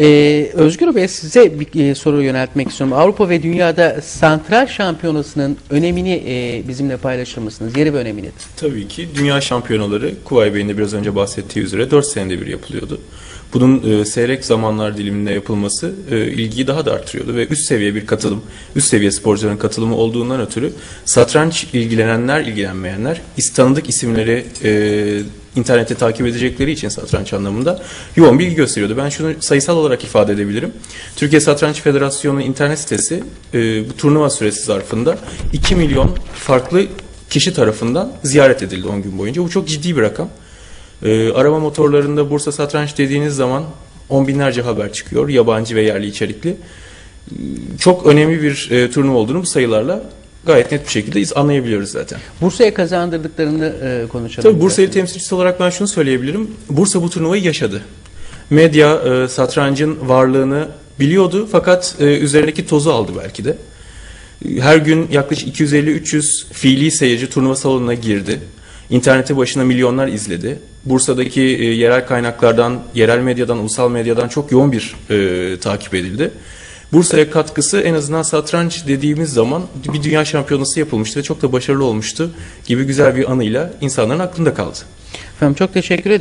Ee, Özgür Bey size bir e, soru yöneltmek istiyorum. Avrupa ve dünyada santral şampiyonasının önemini e, bizimle paylaşır mısınız? Yeri ve önemi nedir? Tabii ki dünya şampiyonaları Kuvayi Bey'in de biraz önce bahsettiği üzere 4 senede bir yapılıyordu. Bunun e, seyrek zamanlar diliminde yapılması e, ilgiyi daha da artırıyordu ve üst seviye bir katılım, üst seviye sporcuların katılımı olduğundan ötürü satranç ilgilenenler, ilgilenmeyenler tanıdık isimleri e, internette takip edecekleri için satranç anlamında yoğun bilgi gösteriyordu. Ben şunu sayısal olarak ifade edebilirim. Türkiye Satranç Federasyonu internet sitesi e, bu turnuva süresi zarfında 2 milyon farklı kişi tarafından ziyaret edildi 10 gün boyunca. Bu çok ciddi bir rakam. Ee, arama motorlarında Bursa Satranç dediğiniz zaman on binlerce haber çıkıyor. Yabancı ve yerli içerikli. Ee, Çok önemli bir e, turnuva olduğunu bu sayılarla gayet net bir şekilde anlayabiliyoruz zaten. Bursa'ya kazandırdıklarını e, konuşalım. Tabii Bursa'yı temsilcisi olarak ben şunu söyleyebilirim. Bursa bu turnuvayı yaşadı. Medya e, satrancın varlığını biliyordu fakat e, üzerindeki tozu aldı belki de. Her gün yaklaşık 250-300 fiili seyirci turnuva salonuna girdi. İnternete başına milyonlar izledi. Bursa'daki e, yerel kaynaklardan, yerel medyadan, ulusal medyadan çok yoğun bir e, takip edildi. Bursa'ya katkısı en azından satranç dediğimiz zaman bir dünya şampiyonası yapılmıştı ve çok da başarılı olmuştu gibi güzel bir anıyla insanların aklında kaldı. Efendim çok teşekkür ederim.